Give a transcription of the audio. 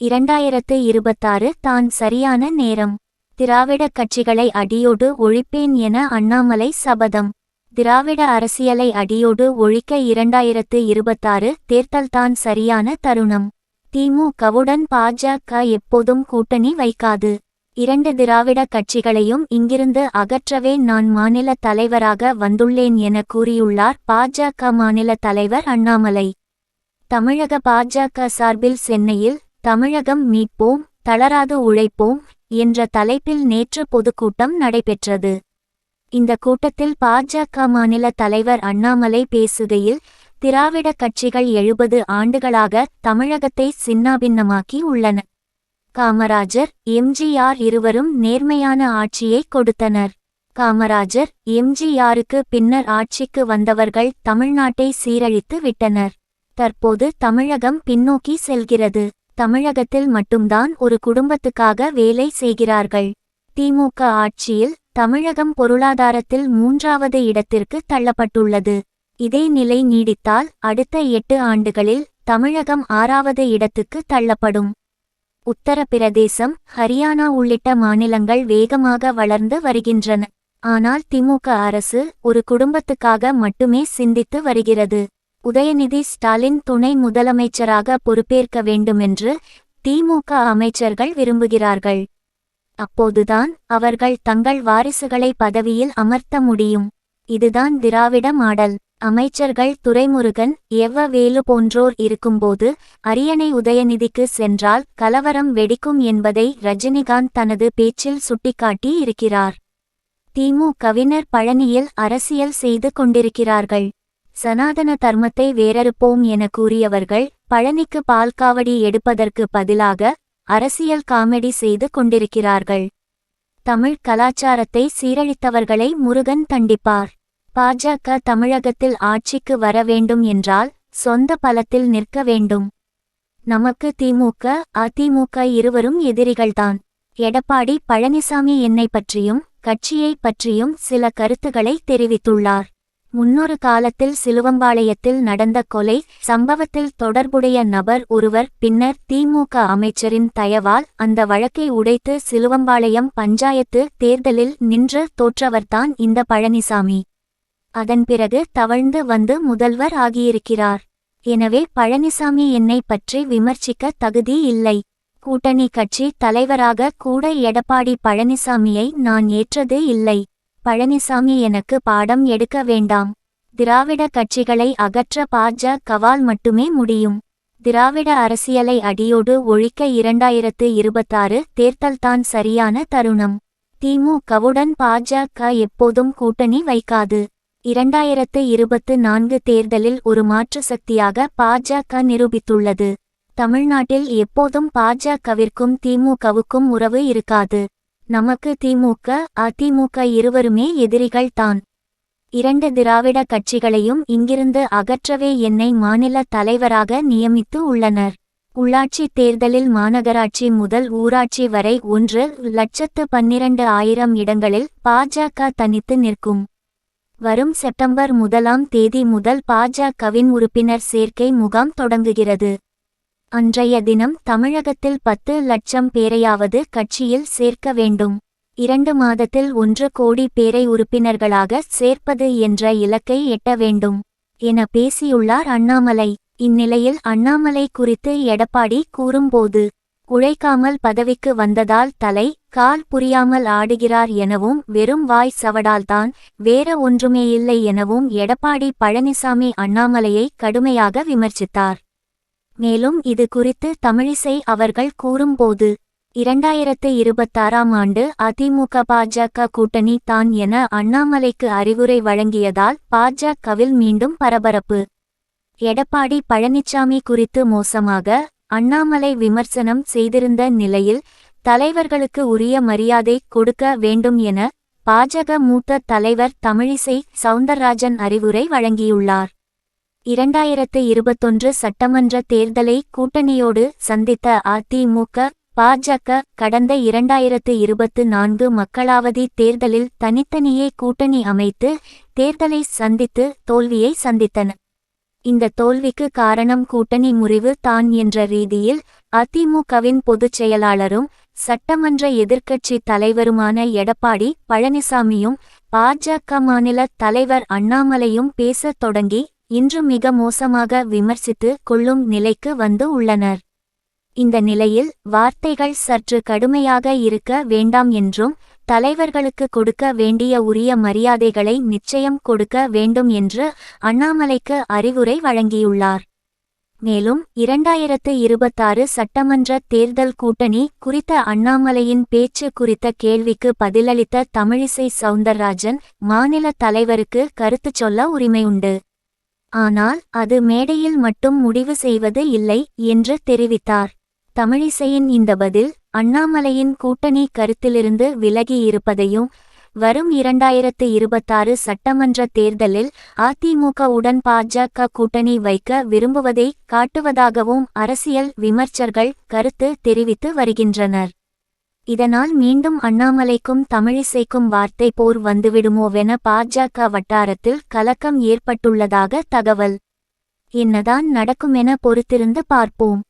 இரண்டாயிரத்து இருபத்தாறு தான் சரியான நேரம். திராவிட கட்சிகளை அடியோடு ஒழிப்பேன் என அண்ணாமலை சபதம். திராவிட அரசியலை அடியோடு ஒழிக்க இரண்டாயிரத்து இருபத்தாறு தேர்தல்தான் சரியான தருணம். திமுகவுடன் பாஜக எப்போதும் கூட்டணி வைக்காது. இரண்டு திராவிட கட்சிகளையும் இங்கிருந்து அகற்றவே நான் மாநில தலைவராக வந்துள்ளேன் என கூறியுள்ளார் பாஜக மாநில தலைவர் அண்ணாமலை. தமிழக பாஜக சார்பில் சென்னையில் தமிழகம் மீட்போம் தளராது உழைப்போம் என்ற தலைப்பில் நேற்று பொதுக்கூட்டம் நடைபெற்றது. இந்த கூட்டத்தில் பாஜக மாநில தலைவர் அண்ணாமலை பேசுகையில் திராவிட கட்சிகள் எழுபது ஆண்டுகளாக தமிழகத்தை சின்னாபின்னமாக்கி உள்ளன. காமராஜர் எம்ஜிஆர் இருவரும் நேர்மையான ஆட்சியை கொடுத்தனர். காமராஜர் எம்ஜிஆருக்கு பின்னர் ஆட்சிக்கு வந்தவர்கள் தமிழ்நாட்டை சீரழித்து விட்டனர். தற்போது தமிழகம் பின்னோக்கி செல்கிறது. தமிழகத்தில் மட்டும்தான் ஒரு குடும்பத்துக்காக வேலை செய்கிறார்கள். திமுக ஆட்சியில் தமிழகம் பொருளாதாரத்தில் மூன்றாவது இடத்திற்கு தள்ளப்பட்டுள்ளது. இதே நிலை நீடித்தால் அடுத்த எட்டு ஆண்டுகளில் தமிழகம் ஆறாவது இடத்துக்கு தள்ளப்படும். உத்தரப்பிரதேசம் ஹரியானா உள்ளிட்ட மாநிலங்கள் வேகமாக வளர்ந்து வருகின்றன. ஆனால் திமுக அரசு ஒரு குடும்பத்துக்காக மட்டுமே சிந்தித்து வருகிறது. உதயநிதி ஸ்டாலின் துணை முதலமைச்சராக பொறுப்பேற்க வேண்டுமென்று திமுக அமைச்சர்கள் விரும்புகிறார்கள். அப்போதுதான் அவர்கள் தங்கள் வாரிசுகளை பதவியில் அமர்த்த முடியும். இதுதான் திராவிட மாடல். அமைச்சர்கள் துரைமுருகன் எவ்வ வேலு போன்றோர் இருக்கும்போது அரியணை உதயநிதிக்கு சென்றால் கலவரம் வெடிக்கும் என்பதை ரஜினிகாந்த் தனது பேச்சில் சுட்டிக்காட்டி இருக்கிறார் திமுகவினர் பழனியில் அரசியல் செய்து கொண்டிருக்கிறார்கள். சனாதன தர்மத்தை வேரறுப்போம் என கூறியவர்கள் பழனிக்கு பால்காவடி எடுப்பதற்கு பதிலாக அரசியல் காமெடி செய்து கொண்டிருக்கிறார்கள். தமிழ் கலாச்சாரத்தை சீரழித்தவர்களை முருகன் தண்டிப்பார். பாஜக தமிழகத்தில் ஆட்சிக்கு வர வேண்டும் என்றால் சொந்த பலத்தில் நிற்க வேண்டும். நமக்கு திமுக அதிமுக இருவரும் எதிரிகள்தான். எடப்பாடி பழனிசாமி என்னை பற்றியும் கட்சியை பற்றியும் சில கருத்துக்களை தெரிவித்துள்ளார். முன்னொரு காலத்தில் சிலுவம்பாளையத்தில் நடந்த கொலை சம்பவத்தில் தொடர்புடைய நபர் ஒருவர் பின்னர் திமுக அமைச்சரின் தயவால் அந்த வழக்கை உடைத்து சிலுவம்பாளையம் பஞ்சாயத்து தேர்தலில் நின்று தோற்றவர்தான் இந்த பழனிசாமி. அதன் பிறகு தவழ்ந்து வந்து முதல்வர் ஆகியிருக்கிறார். எனவே பழனிசாமி என்னை பற்றி விமர்சிக்க தகுதி இல்லை. கூட்டணி கட்சி தலைவராக கூட எடப்பாடி பழனிசாமியை நான் ஏற்றது இல்லை. பழனிசாமி எனக்கு பாடம் எடுக்க வேண்டாம். திராவிட கட்சிகளை அகற்ற பாஜகவால் மட்டுமே முடியும். திராவிட அரசியலை அடியோடு ஒழிக்க இரண்டாயிரத்து இருபத்தாறு தேர்தல்தான் சரியான தருணம். திமுகவுடன் பாஜக எப்போதும் கூட்டணி வைக்காது. இரண்டாயிரத்து இருபத்து நான்கு தேர்தலில் ஒரு மாற்று சக்தியாக பாஜக நிரூபித்துள்ளது. தமிழ்நாட்டில் எப்போதும் பாஜகவிற்கும் திமுகவுக்கும் உறவு இருக்காது. நமக்கு திமுக அதிமுக இருவருமே எதிரிகள் தான். இரண்டு திராவிட கட்சிகளையும் இங்கிருந்து அகற்றவே என்னை மாநில தலைவராக நியமித்து உள்ளனர். உள்ளாட்சி தேர்தலில் மாநகராட்சி முதல் ஊராட்சி வரை ஒன்று லட்சத்து பன்னிரண்டு ஆயிரம் இடங்களில் பாஜக தனித்து நிற்கும். வரும் செப்டம்பர் முதலாம் தேதி முதல் பாஜகவின் உறுப்பினர் சேர்க்கை முகாம் தொடங்குகிறது. அன்றைய தினம் தமிழகத்தில் பத்து லட்சம் பேரையாவது கட்சியில் சேர்க்க வேண்டும். இரண்டு மாதத்தில் ஒன்று கோடி பேரை உறுப்பினர்களாக சேர்ப்பது என்ற இலக்கை எட்ட வேண்டும். என பேசியுள்ளார் அண்ணாமலை. இந்நிலையில் அண்ணாமலை குறித்து எடப்பாடி கூறும்போது உழைக்காமல் பதவிக்கு வந்ததால் தலை கால் புரியாமல் ஆடுகிறார் எனவும் வெறும் வாய் சவடால்தான் வேற ஒன்றுமேயில்லை எனவும் எடப்பாடி பழனிசாமி அண்ணாமலையை கடுமையாக விமர்சித்தார். மேலும் இது குறித்து தமிழிசை அவர்கள் கூறும்போது இரண்டாயிரத்து இருபத்தாறாம் ஆண்டு அதிமுக பாஜக கூட்டணி தான் என அண்ணாமலைக்கு அறிவுரை வழங்கியதால் பாஜகவில் மீண்டும் பரபரப்பு. எடப்பாடி பழனிசாமி குறித்து மோசமாக அண்ணாமலை விமர்சனம் செய்திருந்த நிலையில் தலைவர்களுக்கு உரிய மரியாதை கொடுக்க வேண்டும் என பாஜக மூத்த தலைவர் தமிழிசை சவுந்தரராஜன் அறிவுரை வழங்கியுள்ளார். இரண்டாயிரத்து இருபத்தொன்று சட்டமன்ற தேர்தலை கூட்டணியோடு சந்தித்த அதிமுக பாஜக கடந்த இரண்டாயிரத்து இருபத்து நான்கு மக்களாவதி தேர்தலில் தனித்தனியே கூட்டணி அமைத்து தேர்தலை சந்தித்து தோல்வியை சந்தித்தன. இந்த தோல்விக்கு காரணம் கூட்டணி முறிவு தான் என்ற ரீதியில் அதிமுகவின் பொதுச் செயலாளரும் சட்டமன்ற எதிர்க்கட்சி தலைவருமான எடப்பாடி பழனிசாமியும் பாஜக மாநில தலைவர் அண்ணாமலையும் பேசத் தொடங்கி இன்று மிக மோசமாக விமர்சித்து கொள்ளும் நிலைக்கு வந்து உள்ளனர். இந்த நிலையில் வார்த்தைகள் சற்று கடுமையாக இருக்க வேண்டாம் என்றும் தலைவர்களுக்கு கொடுக்க வேண்டிய உரிய மரியாதைகளை நிச்சயம் கொடுக்க வேண்டும் என்று அண்ணாமலைக்கு அறிவுரை வழங்கியுள்ளார். மேலும் இரண்டாயிரத்து இருபத்தாறு சட்டமன்ற தேர்தல் கூட்டணி குறித்த அண்ணாமலையின் பேச்சு குறித்த கேள்விக்கு பதிலளித்த தமிழிசை சவுந்தரராஜன் மாநில தலைவருக்கு கருத்து சொல்ல உரிமையுண்டு. ஆனால் அது மேடையில் மட்டும் முடிவு செய்வது இல்லை என்று தெரிவித்தார். தமிழிசையின் இந்த பதில் அண்ணாமலையின் கூட்டணி கருத்திலிருந்து விலகி இருப்பதையும் வரும் இரண்டாயிரத்து இருபத்தாறு சட்டமன்ற தேர்தலில் அதிமுகவுடன் பாஜக கூட்டணி வைக்க விரும்புவதை காட்டுவதாகவும் அரசியல் விமர்சகர்கள் கருத்து தெரிவித்து வருகின்றனர். இதனால் மீண்டும் அண்ணாமலைக்கும் தமிழிசைக்கும் வார்த்தை போர் வந்துவிடுமோவென பாஜக வட்டாரத்தில் கலக்கம் ஏற்பட்டுள்ளதாக தகவல். என்னதான் நடக்குமென பொறுத்திருந்து பார்ப்போம்.